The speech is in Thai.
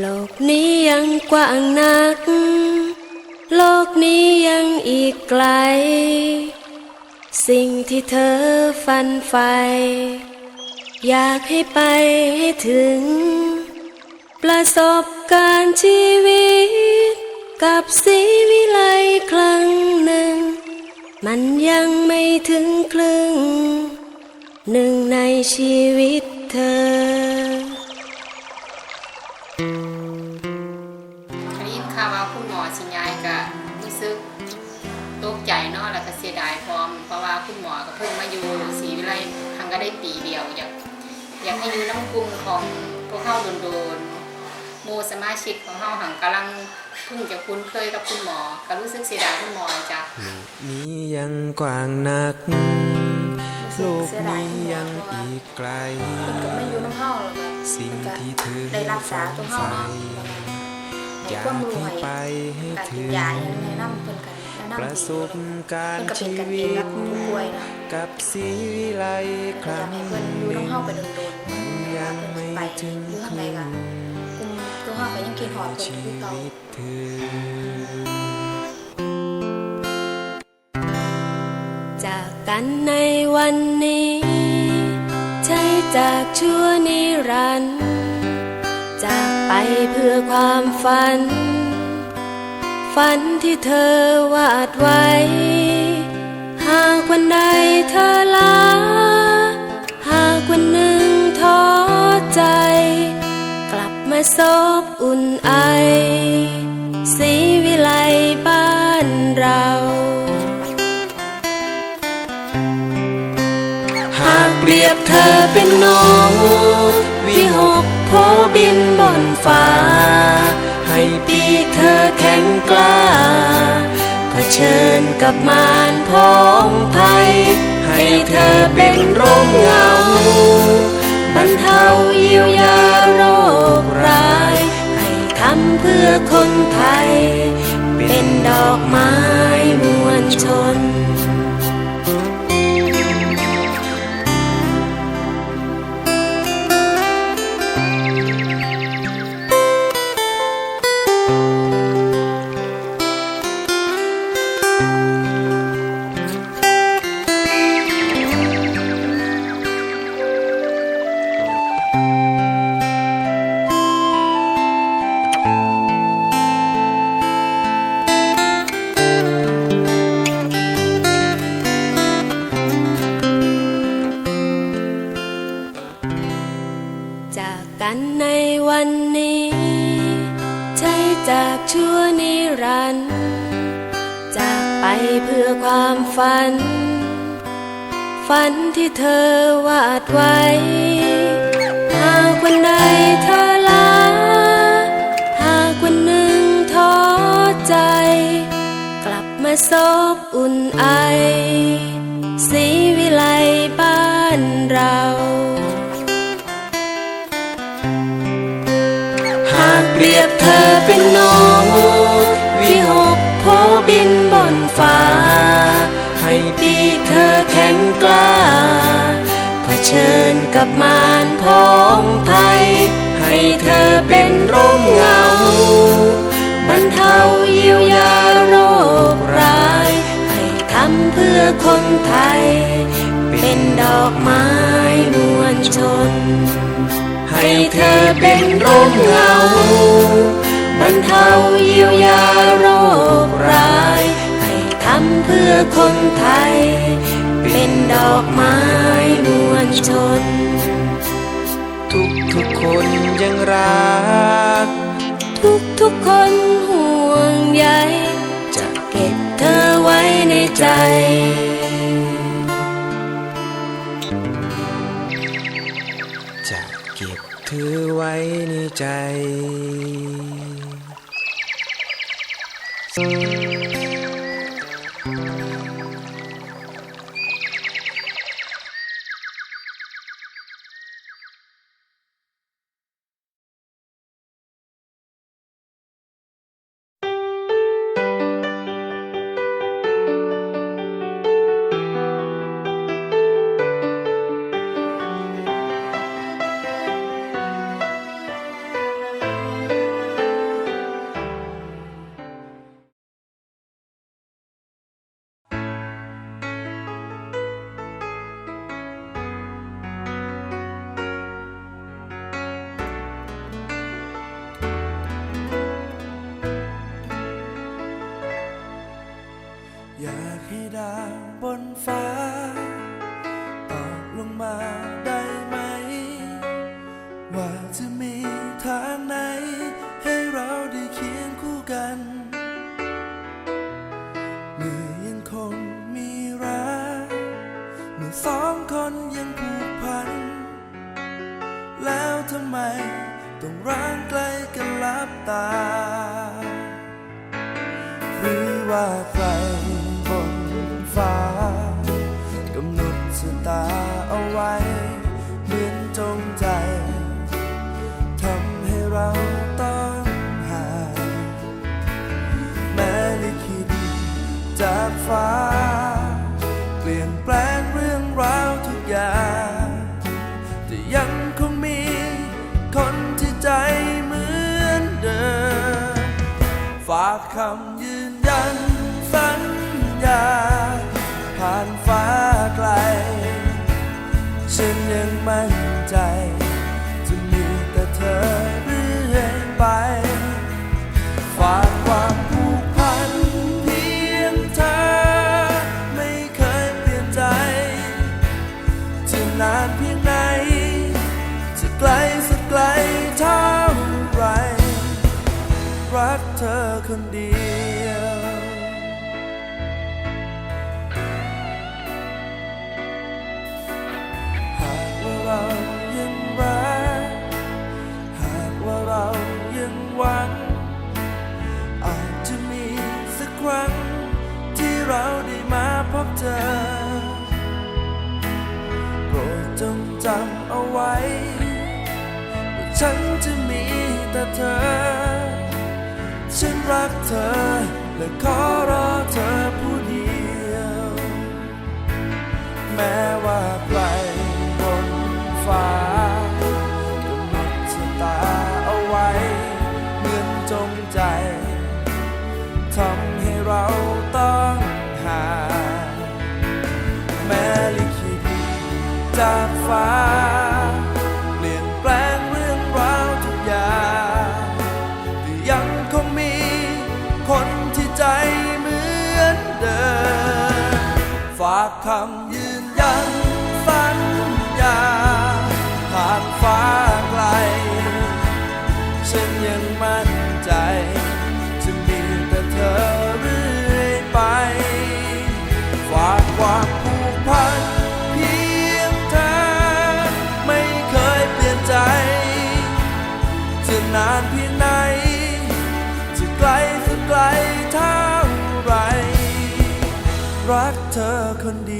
โลกนี้ยังกว้างนัก โลกนี้ยังอีกไกล สิ่งที่เธอฝันใฝ่อยากให้ไปให้ถึง ประสบการณ์ชีวิต กับสีวิไลครั้งหนึ่ง มันยังไม่ถึงครึ่ง หนึ่งในชีวิตเธอ ว่าคุณหมอก็เพิ่งมาอยู่ศรีวิไลทางก็ได้ปีเดียว อยากอยากให้อยู่น้ำกลุ่มของพวกเฮาโดนๆหมู่สมาชิกของเฮาหังกำลังเพิ่งจะคุ้นเคยกับคุณหมอ ก็รู้สึกเสียดายคุณหมอจ้ะนี้ยังกว้างนักโลกนี้ยังอีกไกลเพิ่นก็มาอยู่น้ำเฮาแล้วก็สิ่งที่เธอได้รักษาตัวเฮาใฝ่เนาะให้อยากความรู้ให้ให้ไปให้การกิถึนงยาอย่างแนะนำเพิ่นกันแนะนำ ประสบการเพิ่นณ์ก็เป็นชีกันเอวิงกับตผู้ป่วยนะกับสีวิไลคก็อรั้ยางกให้เพิ่นอยู่น้ำเฮาไปโดนๆมันยังไม่ไปถึงอยู่คทางใดรึ่งก็กลุ่มตัวเฮาก็ยังกินหอดเพิ่นชีคือเก่าวิตเธอจากกันในวันนี้ ใช่จากชั่วนิรันดร์จากไปเพื่อความฝัน ฝันที่เธอวาดไว้ หากวันใดเธอลา หากวันหนึ่งท้อใจ กลับมาซบอุ่นไอ สีวิไลบ้านเรา หากเปรียบเธอเป็นนกวิหกโพบินบนฟ้า ให้ปีเธ แข็งกล้าเผชิญกับมารพ้องภัย ให้เธอเป็นร่มเงาบรรเทาเยียวยาโรคร้าย ให้ทำเพื่อคนไทย เป็นดอกไม้มวลชน จากชั่วนิรันดร์จากไปเพื่อความฝัน ฝันที่เธอวาดไว้ หากวันใดเธอลา หากวันหนึ่งท้อใจ กลับมาซบอุ่นไอ ชิญกับมารพ้องภัย ให้เธอเป็นร่มเงาบรรเทาเยียวยาโรคร้าย ให้ทำเพื่อคนไทย เป็นดอกไม้มวลชน ให้เธอเป็นร่มเงาบรรเทาเยียวยาโรคร้าย ให้ทำเพื่อคนไทย เป็นดอกไม้ ชน ทุกทุกๆคนยังรัก ทุกทุกๆคนห่วงใยจะเก็บเธอไว้ในใจจะเก็บเธอไว้ในใจ อยากให้ดาวบนฟ้าตกลงมาได้ไหม ว่าจะมีทางไหน ให้เราได้เคียงคู่กัน เมื่อยังคงมีรักเมื่อสองคนยังผูกพัน แล้วทำไมต้องร้างไกลกันลับตา หรือว่าใคร นานเพียงไหน จะไกลสักไกลเท่าไร รักเธอคนดี ฉันจะมีแต่เธอ ฉันรักเธอ และขอรอเธอผู้เดียว แม้ว่าไกลบนฟ้ากำหนดชะตาเอาไว้ เหมือนจงใจ ทำให้เราต้องห่างแม้ลิขิตจากฟ้า ฉันยังมั่นใจ จะมีแต่เธอเรื่อยไป ฝากความผูกพันเพียงเธอ ไม่เคยเปลี่ยนใจ จะนานเพียงไหน จะไกลสักไกลเท่าไร รักเธอคนดี